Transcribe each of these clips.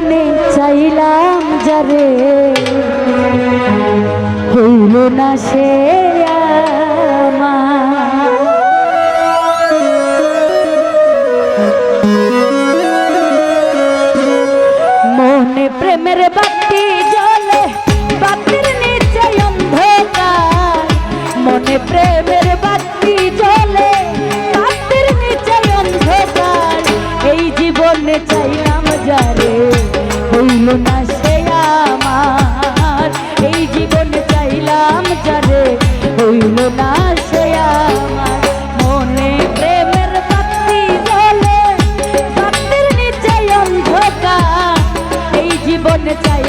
মনে চাইলাম যারে। হইল না সে মনে প্রেমের বাতি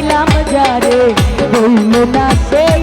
পাইলাম যারে বলল না সে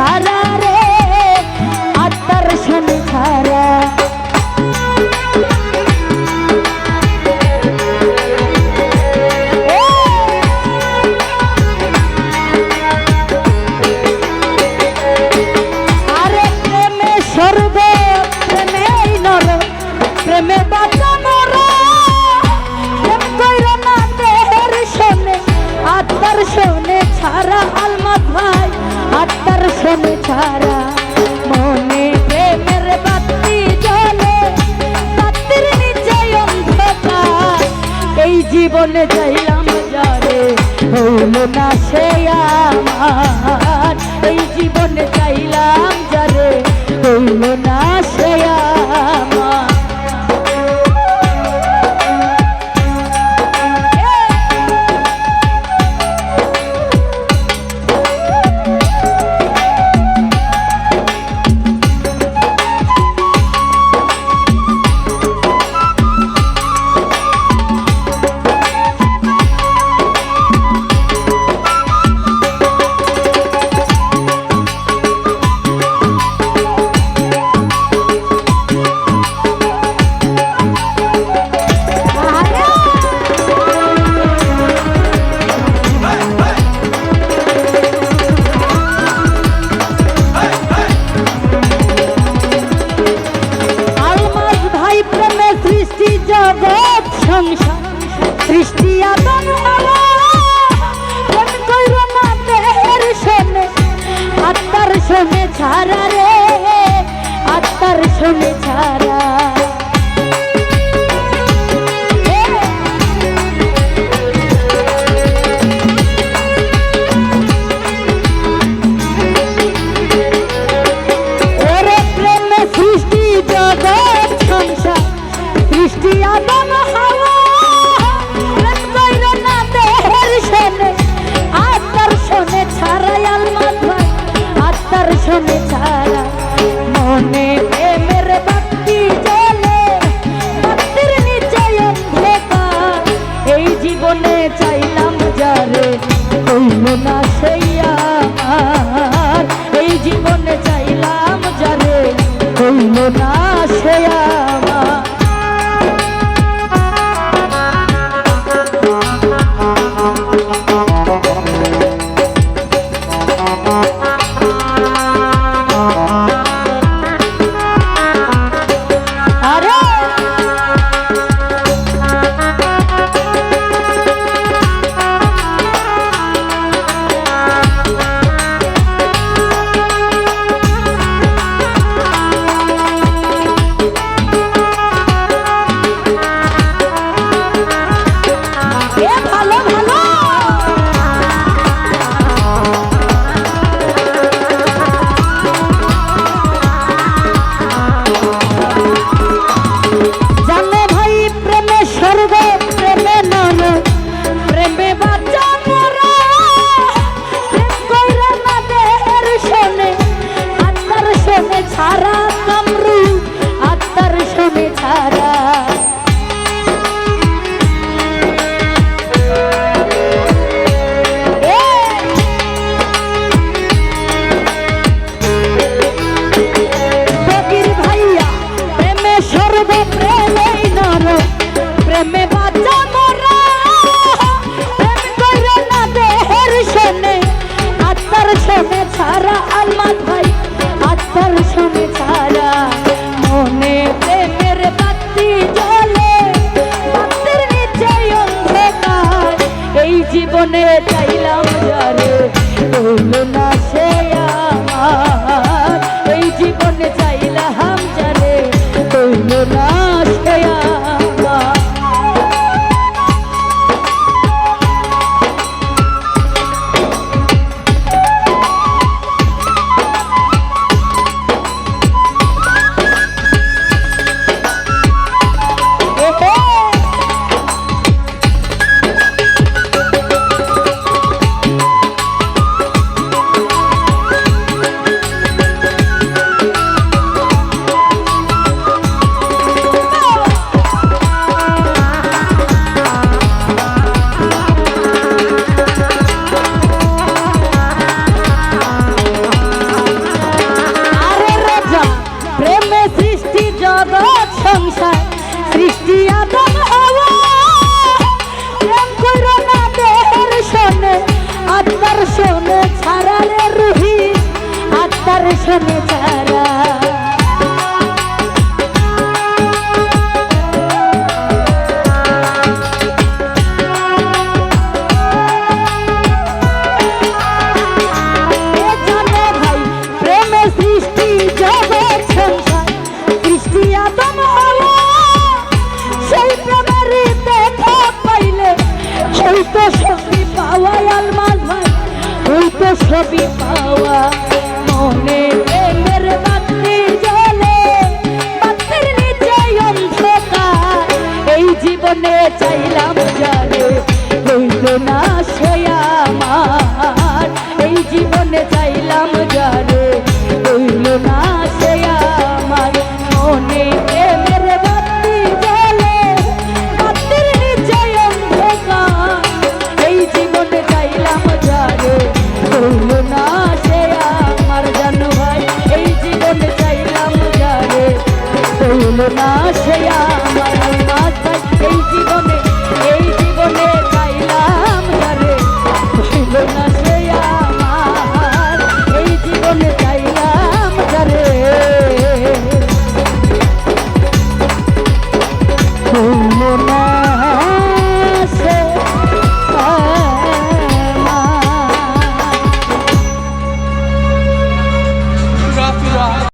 ছাড়া রে আত্মার সামনে ছাড়া। আত্মার শোনে ছাড়া আলমা ভাই আত্মার শ্রমে ছাড়া মনে প্রেমের বাতি জলে বাতির নিচে অন্ধকার। এই জীবনে চাইলাম যারে, হইল না সে আমার। এই জীবনে চাইলাম যারে, হইল না আত্মার say yeah. প্রেমে নর প্রেমে